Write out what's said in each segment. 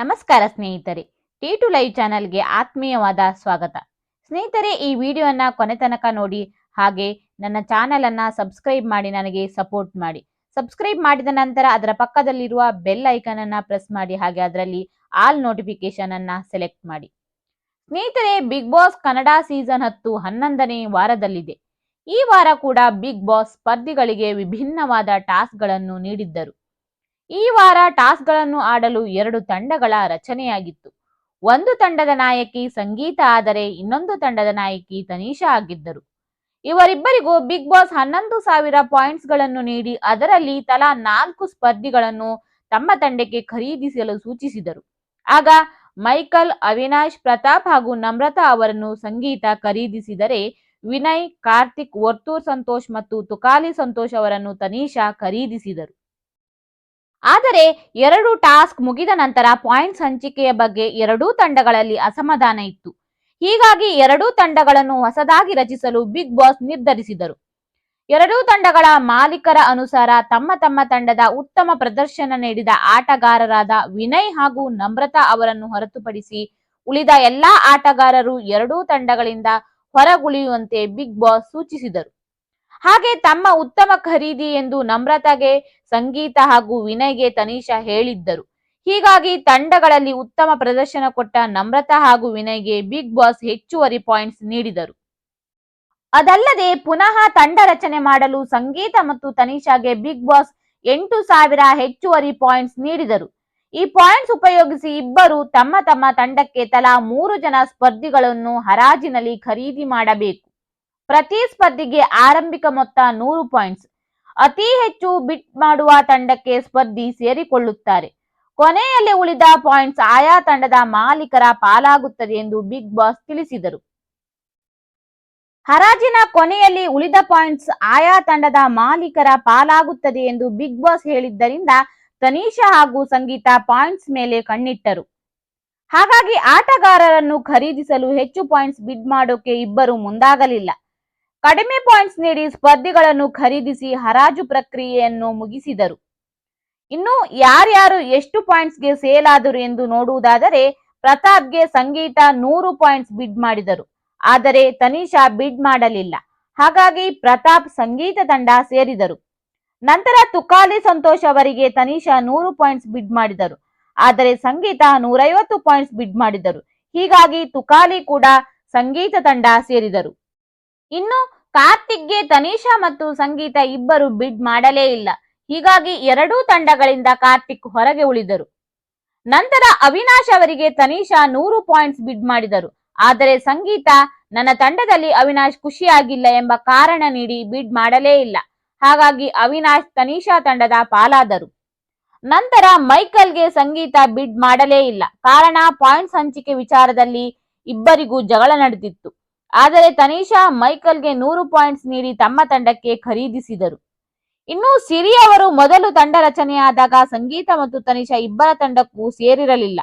ನಮಸ್ಕಾರ ಸ್ನೇಹಿತರೆ T to live ಚಾನಲ್ಗೆ ಆತ್ಮೀಯವಾದ ಸ್ವಾಗತ. ಸ್ನೇಹಿತರೆ, ಈ ವಿಡಿಯೋನ ಕೊನೆ ತನಕ ನೋಡಿ, ಹಾಗೆ ನನ್ನ ಚಾನೆಲ್ ಅನ್ನ ಸಬ್ಸ್ಕ್ರೈಬ್ ಮಾಡಿ ನನಗೆ ಸಪೋರ್ಟ್ ಮಾಡಿ. ಸಬ್ಸ್ಕ್ರೈಬ್ ಮಾಡಿದ ನಂತರ ಅದರ ಪಕ್ಕದಲ್ಲಿರುವ ಬೆಲ್ ಐಕನ್ ಅನ್ನ ಪ್ರೆಸ್ ಮಾಡಿ, ಹಾಗೆ ಅದರಲ್ಲಿ ಆಲ್ ನೋಟಿಫಿಕೇಶನ್ ಅನ್ನ ಸೆಲೆಕ್ಟ್ ಮಾಡಿ. ಸ್ನೇಹಿತರೆ ಬಿಗ್ ಬಾಸ್ ಕನ್ನಡ ಸೀಸನ್ ಹತ್ತು ಹನ್ನೊಂದನೇ ವಾರದಲ್ಲಿದೆ. ಈ ವಾರ ಕೂಡ ಬಿಗ್ ಬಾಸ್ ಸ್ಪರ್ಧಿಗಳಿಗೆ ವಿಭಿನ್ನವಾದ ಟಾಸ್ಕ್ಗಳನ್ನು ನೀಡಿದ್ದರು. ಈ ವಾರ ಟಾಸ್ಗಳನ್ನು ಆಡಲು ಎರಡು ತಂಡಗಳ ರಚನೆಯಾಗಿತ್ತು. ಒಂದು ತಂಡದ ನಾಯಕಿ ಸಂಗೀತ ಆದರೆ ಇನ್ನೊಂದು ತಂಡದ ನಾಯಕಿ ತನೀಷಾ ಆಗಿದ್ದರು. ಇವರಿಬ್ಬರಿಗೂ ಬಿಗ್ ಬಾಸ್ ಹನ್ನೊಂದು ಸಾವಿರ ಪಾಯಿಂಟ್ಸ್ಗಳನ್ನು ನೀಡಿ ಅದರಲ್ಲಿ ತಲಾ ನಾಲ್ಕು ಸ್ಪರ್ಧಿಗಳನ್ನು ತಮ್ಮ ತಂಡಕ್ಕೆ ಖರೀದಿಸಲು ಸೂಚಿಸಿದರು. ಆಗ ಮೈಕಲ್, ಅವಿನಾಶ್, ಪ್ರತಾಪ್ ಹಾಗೂ ನಮ್ರತಾ ಅವರನ್ನು ಸಂಗೀತ ಖರೀದಿಸಿದರೆ ವಿನಯ್, ಕಾರ್ತಿಕ್, ವರ್ತೂರ್ ಸಂತೋಷ್ ಮತ್ತು ತುಕಾಲಿ ಸಂತೋಷ್ ಅವರನ್ನು ತನೀಷಾ ಖರೀದಿಸಿದರು. ಆದರೆ ಎರಡು ಟಾಸ್ಕ್ ಮುಗಿದ ನಂತರ ಪಾಯಿಂಟ್ಸ್ ಹಂಚಿಕೆಯ ಬಗ್ಗೆ ಎರಡೂ ತಂಡಗಳಲ್ಲಿ ಅಸಮಾಧಾನ ಇತ್ತು. ಹೀಗಾಗಿ ಎರಡೂ ತಂಡಗಳನ್ನು ಹೊಸದಾಗಿ ರಚಿಸಲು ಬಿಗ್ ಬಾಸ್ ನಿರ್ಧರಿಸಿದರು. ಎರಡೂ ತಂಡಗಳ ಮಾಲೀಕರ ಅನುಸಾರ ತಮ್ಮ ತಮ್ಮ ತಂಡದ ಉತ್ತಮ ಪ್ರದರ್ಶನ ನೀಡಿದ ಆಟಗಾರರಾದ ವಿನಯ್ ಹಾಗೂ ನಮ್ರತಾ ಅವರನ್ನು ಹೊರತುಪಡಿಸಿ ಉಳಿದ ಎಲ್ಲಾ ಆಟಗಾರರು ಎರಡೂ ತಂಡಗಳಿಂದ ಹೊರಗುಳಿಯುವಂತೆ ಬಿಗ್ ಬಾಸ್ ಸೂಚಿಸಿದರು. ಹಾಗೆ ತಮ್ಮ ಉತ್ತಮ ಖರೀದಿ ಎಂದು ನಮ್ರತಾಗೆ ಸಂಗೀತ ಹಾಗೂ ವಿನಯ್ಗೆ ತನಿಷಾ ಹೇಳಿದ್ದರು. ಹೀಗಾಗಿ ತಂಡಗಳಲ್ಲಿ ಉತ್ತಮ ಪ್ರದರ್ಶನ ಕೊಟ್ಟ ನಮ್ರತಾ ಹಾಗೂ ವಿನಯ್ಗೆ ಬಿಗ್ ಬಾಸ್ ಹೆಚ್ಚುವರಿ ಪಾಯಿಂಟ್ಸ್ ನೀಡಿದರು. ಅದಲ್ಲದೆ ಪುನಃ ತಂಡ ರಚನೆ ಮಾಡಲು ಸಂಗೀತ ಮತ್ತು ತನಿಷಾಗೆ ಬಿಗ್ ಬಾಸ್ ಎಂಟು ಸಾವಿರ ಹೆಚ್ಚುವರಿ ಪಾಯಿಂಟ್ಸ್ ನೀಡಿದರು. ಈ ಪಾಯಿಂಟ್ಸ್ ಉಪಯೋಗಿಸಿ ಇಬ್ಬರು ತಮ್ಮ ತಮ್ಮ ತಂಡಕ್ಕೆ ತಲಾ ಮೂರು ಜನ ಸ್ಪರ್ಧಿಗಳನ್ನು ಹರಾಜಿನಲ್ಲಿ ಖರೀದಿ ಮಾಡಬೇಕು. ಪ್ರತಿ ಸ್ಪರ್ಧಿಗೆ ಆರಂಭಿಕ ಮೊತ್ತ ನೂರು ಪಾಯಿಂಟ್ಸ್ ಅತಿ ಹೆಚ್ಚು ಬಿಟ್ ಮಾಡುವ ತಂಡಕ್ಕೆ ಸ್ಪರ್ಧಿ ಸೇರಿಕೊಳ್ಳುತ್ತಾರೆ. ಕೊನೆಯಲ್ಲಿ ಉಳಿದ ಪಾಯಿಂಟ್ಸ್ ಆಯಾ ತಂಡದ ಮಾಲೀಕರ ಪಾಲಾಗುತ್ತದೆ ಎಂದು ಬಿಗ್ ಬಾಸ್ ತಿಳಿಸಿದರು. ಹರಾಜಿನ ಕೊನೆಯಲ್ಲಿ ಉಳಿದ ಪಾಯಿಂಟ್ಸ್ ಆಯಾ ತಂಡದ ಮಾಲೀಕರ ಪಾಲಾಗುತ್ತದೆ ಎಂದು ಬಿಗ್ ಬಾಸ್ ಹೇಳಿದ್ದರಿಂದ ತನೀಷಾ ಹಾಗೂ ಸಂಗೀತ ಪಾಯಿಂಟ್ಸ್ ಮೇಲೆ ಕಣ್ಣಿಟ್ಟರು. ಹಾಗಾಗಿ ಆಟಗಾರರನ್ನು ಖರೀದಿಸಲು ಹೆಚ್ಚು ಪಾಯಿಂಟ್ಸ್ ಬಿಡ್ ಮಾಡೋಕೆ ಇಬ್ಬರು ಮುಂದಾಗಲಿಲ್ಲ. ಕಡಿಮೆ ಪಾಯಿಂಟ್ಸ್ ನೀಡಿ ಸ್ಪರ್ಧಿಗಳನ್ನು ಖರೀದಿಸಿ ಹರಾಜು ಪ್ರಕ್ರಿಯೆಯನ್ನು ಮುಗಿಸಿದರು. ಇನ್ನು ಯಾರ್ಯಾರು ಎಷ್ಟು ಪಾಯಿಂಟ್ಸ್ಗೆ ಸೇಲ್ ಆದರು ಎಂದು ನೋಡುವುದಾದರೆ, ಪ್ರತಾಪ್ಗೆ ಸಂಗೀತ ನೂರು ಪಾಯಿಂಟ್ಸ್ ಬಿಡ್ ಮಾಡಿದರು. ಆದರೆ ತನಿಷಾ ಬಿಡ್ ಮಾಡಲಿಲ್ಲ. ಹಾಗಾಗಿ ಪ್ರತಾಪ್ ಸಂಗೀತ ತಂಡ ಸೇರಿದರು. ನಂತರ ತುಕಾಲಿ ಸಂತೋಷ್ ಅವರಿಗೆ ತನಿಷಾ ನೂರು ಪಾಯಿಂಟ್ಸ್ ಬಿಡ್ ಮಾಡಿದರು. ಆದರೆ ಸಂಗೀತ ನೂರೈವತ್ತು ಪಾಯಿಂಟ್ಸ್ ಬಿಡ್ ಮಾಡಿದರು. ಹೀಗಾಗಿ ತುಕಾಲಿ ಕೂಡ ಸಂಗೀತ ತಂಡ ಸೇರಿದರು. ಇನ್ನು ಕಾರ್ತಿಕ್ಗೆ ತನಿಷಾ ಮತ್ತು ಸಂಗೀತ ಇಬ್ಬರು ಬಿಡ್ ಮಾಡಲೇ ಇಲ್ಲ. ಹೀಗಾಗಿ ಎರಡೂ ತಂಡಗಳಿಂದ ಕಾರ್ತಿಕ್ ಹೊರಗೆ ಉಳಿದರು. ನಂತರ ಅವಿನಾಶ್ ಅವರಿಗೆ ತನಿಷಾ ನೂರು ಪಾಯಿಂಟ್ಸ್ ಬಿಡ್ ಮಾಡಿದರು. ಆದರೆ ಸಂಗೀತ, ನನ್ನ ತಂಡದಲ್ಲಿ ಅವಿನಾಶ್ ಖುಷಿಯಾಗಿಲ್ಲ ಎಂಬ ಕಾರಣ ನೀಡಿ ಬಿಡ್ ಮಾಡಲೇ ಇಲ್ಲ. ಹಾಗಾಗಿ ಅವಿನಾಶ್ ತನಿಷಾ ತಂಡದ ಪಾಲಾದರು. ನಂತರ ಮೈಕಲ್ಗೆ ಸಂಗೀತ ಬಿಡ್ ಮಾಡಲೇ ಇಲ್ಲ. ಕಾರಣ ಪಾಯಿಂಟ್ಸ್ ಹಂಚಿಕೆ ವಿಚಾರದಲ್ಲಿ ಇಬ್ಬರಿಗೂ ಜಗಳ ನಡೆದಿತ್ತು. ಆದರೆ ತನಿಷಾ ಮೈಕಲ್ಗೆ ನೂರು ಪಾಯಿಂಟ್ಸ್ ನೀಡಿ ತಮ್ಮ ತಂಡಕ್ಕೆ ಖರೀದಿಸಿದರು. ಇನ್ನು ಸಿರಿ ಅವರು ಮೊದಲು ತಂಡ ರಚನೆಯಾದಾಗ ಸಂಗೀತ ಮತ್ತು ತನಿಷಾ ಇಬ್ಬರ ತಂಡಕ್ಕೂ ಸೇರಿರಲಿಲ್ಲ.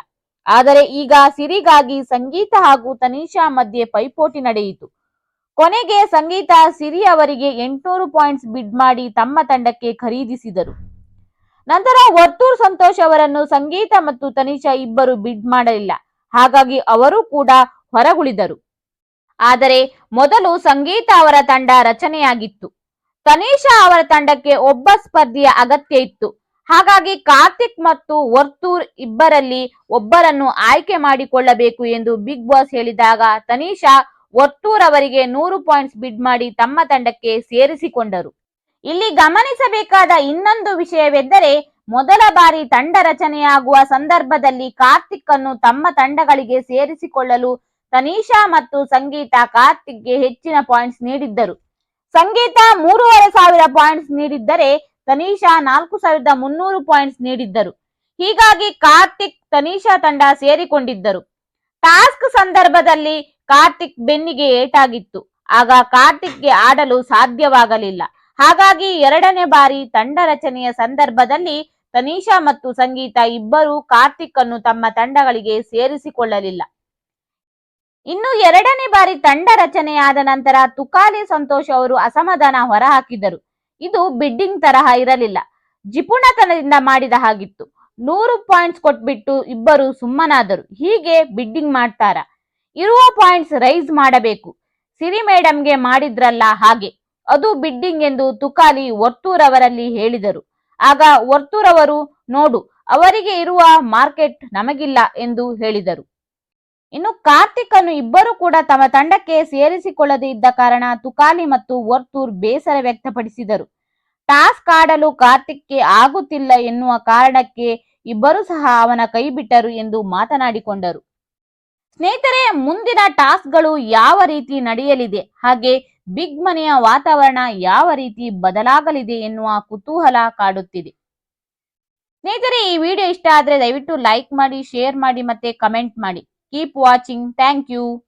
ಆದರೆ ಈಗ ಸಿರಿಗಾಗಿ ಸಂಗೀತ ಹಾಗೂ ತನಿಷಾ ಮಧ್ಯೆ ಪೈಪೋಟಿ ನಡೆಯಿತು. ಕೊನೆಗೆ ಸಂಗೀತ ಸಿರಿ ಅವರಿಗೆ ಎಂಟುನೂರು ಪಾಯಿಂಟ್ಸ್ ಬಿಡ್ ಮಾಡಿ ತಮ್ಮ ತಂಡಕ್ಕೆ ಖರೀದಿಸಿದರು. ನಂತರ ವರ್ತೂರ್ ಸಂತೋಷ್ ಅವರನ್ನು ಸಂಗೀತ ಮತ್ತು ತನಿಷಾ ಇಬ್ಬರು ಬಿಡ್ ಮಾಡಲಿಲ್ಲ. ಹಾಗಾಗಿ ಅವರು ಕೂಡ ಹೊರಗುಳಿದರು. ಆದರೆ ಮೊದಲು ಸಂಗೀತ ಅವರ ತಂಡ ರಚನೆಯಾಗಿತ್ತು. ತನೀಷಾ ಅವರ ತಂಡಕ್ಕೆ ಒಬ್ಬ ಸ್ಪರ್ಧಿಯ ಅಗತ್ಯ ಇತ್ತು. ಹಾಗಾಗಿ ಕಾರ್ತಿಕ್ ಮತ್ತು ವರ್ತೂರ್ ಇಬ್ಬರಲ್ಲಿ ಒಬ್ಬರನ್ನು ಆಯ್ಕೆ ಮಾಡಿಕೊಳ್ಳಬೇಕು ಎಂದು ಬಿಗ್ ಬಾಸ್ ಹೇಳಿದಾಗ ತನೀಷಾ ವರ್ತೂರ್ ಅವರಿಗೆ ನೂರು ಪಾಯಿಂಟ್ಸ್ ಬಿಡ್ ಮಾಡಿ ತಮ್ಮ ತಂಡಕ್ಕೆ ಸೇರಿಸಿಕೊಂಡರು. ಇಲ್ಲಿ ಗಮನಿಸಬೇಕಾದ ಇನ್ನೊಂದು ವಿಷಯವೆಂದರೆ ಮೊದಲ ಬಾರಿ ತಂಡ ರಚನೆಯಾಗುವ ಸಂದರ್ಭದಲ್ಲಿ ಕಾರ್ತಿಕ್ ಅನ್ನು ತಮ್ಮ ತಂಡಗಳಿಗೆ ಸೇರಿಸಿಕೊಳ್ಳಲು ತನೀಷಾ ಮತ್ತು ಸಂಗೀತ ಕಾರ್ತಿಕ್ಗೆ ಹೆಚ್ಚಿನ ಪಾಯಿಂಟ್ಸ್ ನೀಡಿದ್ದರು. ಸಂಗೀತ ಮೂರುವರೆ ಸಾವಿರ ಪಾಯಿಂಟ್ಸ್ ನೀಡಿದ್ದರೆ ತನೀಷಾ ನಾಲ್ಕು ಸಾವಿರದ ಮುನ್ನೂರು ಪಾಯಿಂಟ್ಸ್ ನೀಡಿದ್ದರು. ಹೀಗಾಗಿ ಕಾರ್ತಿಕ್, ತನೀಷಾ ತಂಡ ಸೇರಿಕೊಂಡಿದ್ದರು. ಟಾಸ್ಕ್ ಸಂದರ್ಭದಲ್ಲಿ ಕಾರ್ತಿಕ್ ಬೆನ್ನಿಗೆ ಏಟಾಗಿತ್ತು. ಆಗ ಕಾರ್ತಿಕ್ಗೆ ಆಡಲು ಸಾಧ್ಯವಾಗಲಿಲ್ಲ. ಹಾಗಾಗಿ ಎರಡನೇ ಬಾರಿ ತಂಡ ರಚನೆಯ ಸಂದರ್ಭದಲ್ಲಿ ತನೀಷಾ ಮತ್ತು ಸಂಗೀತ ಇಬ್ಬರೂ ಕಾರ್ತಿಕ್ ಅನ್ನು ತಮ್ಮ ತಂಡಗಳಿಗೆ ಸೇರಿಸಿಕೊಳ್ಳಲಿಲ್ಲ. ಇನ್ನು ಎರಡನೇ ಬಾರಿ ತಂಡ ರಚನೆಯಾದ ನಂತರ ತುಕಾಲಿ ಸಂತೋಷ್ ಅವರು ಅಸಮಾಧಾನ ಹೊರಹಾಕಿದರು. ಇದು ಬಿಡ್ಡಿಂಗ್ ತರಹ ಇರಲಿಲ್ಲ. ಜಿಪುಣತನದಿಂದ ಮಾಡಿದ ಹಾಗಿತ್ತು. ನೂರು ಪಾಯಿಂಟ್ಸ್ ಕೊಟ್ಬಿಟ್ಟು ಇಬ್ಬರು ಸುಮ್ಮನಾದರು. ಹೀಗೆ ಬಿಡ್ಡಿಂಗ್ ಮಾಡ್ತಾರ? ಇರುವ ಪಾಯಿಂಟ್ಸ್ ರೈಸ್ ಮಾಡಬೇಕು. ಸಿರಿ ಮೇಡಮ್ಗೆ ಮಾಡಿದ್ರಲ್ಲ ಹಾಗೆ. ಅದು ಬಿಡ್ಡಿಂಗ್ ಎಂದು ತುಕಾಲಿ ವರ್ತೂರವರಲ್ಲಿ ಹೇಳಿದರು. ಆಗ ವರ್ತೂರವರು, ನೋಡು, ಅವರಿಗೆ ಇರುವ ಮಾರ್ಕೆಟ್ ನಮಗಿಲ್ಲ ಎಂದು ಹೇಳಿದರು. ಇನ್ನು ಕಾರ್ತಿಕ್ ಅನ್ನು ಇಬ್ಬರು ಕೂಡ ತಮ್ಮ ತಂಡಕ್ಕೆ ಸೇರಿಸಿಕೊಳ್ಳದೇ ಇದ್ದ ಕಾರಣ ತುಕಾಲಿ ಮತ್ತು ವರ್ತೂರ್ ಬೇಸರ ವ್ಯಕ್ತಪಡಿಸಿದರು. ಟಾಸ್ಕ್ ಆಡಲು ಕಾರ್ತಿಕ್ಗೆ ಆಗುತ್ತಿಲ್ಲ ಎನ್ನುವ ಕಾರಣಕ್ಕೆ ಇಬ್ಬರು ಸಹ ಅವನ ಕೈ ಬಿಟ್ಟರು ಎಂದು ಮಾತನಾಡಿಕೊಂಡರು. ಸ್ನೇಹಿತರೆ, ಮುಂದಿನ ಟಾಸ್ಕ್ಗಳು ಯಾವ ರೀತಿ ನಡೆಯಲಿದೆ? ಹಾಗೆ ಬಿಗ್ ಮನೆಯ ವಾತಾವರಣ ಯಾವ ರೀತಿ ಬದಲಾಗಲಿದೆ ಎನ್ನುವ ಕುತೂಹಲ ಕಾಡುತ್ತಿದೆ. ಸ್ನೇಹಿತರೆ, ಈ ವಿಡಿಯೋ ಇಷ್ಟ ಆದರೆ ದಯವಿಟ್ಟು ಲೈಕ್ ಮಾಡಿ, ಶೇರ್ ಮಾಡಿ ಮತ್ತೆ ಕಮೆಂಟ್ ಮಾಡಿ. Keep watching. Thank you.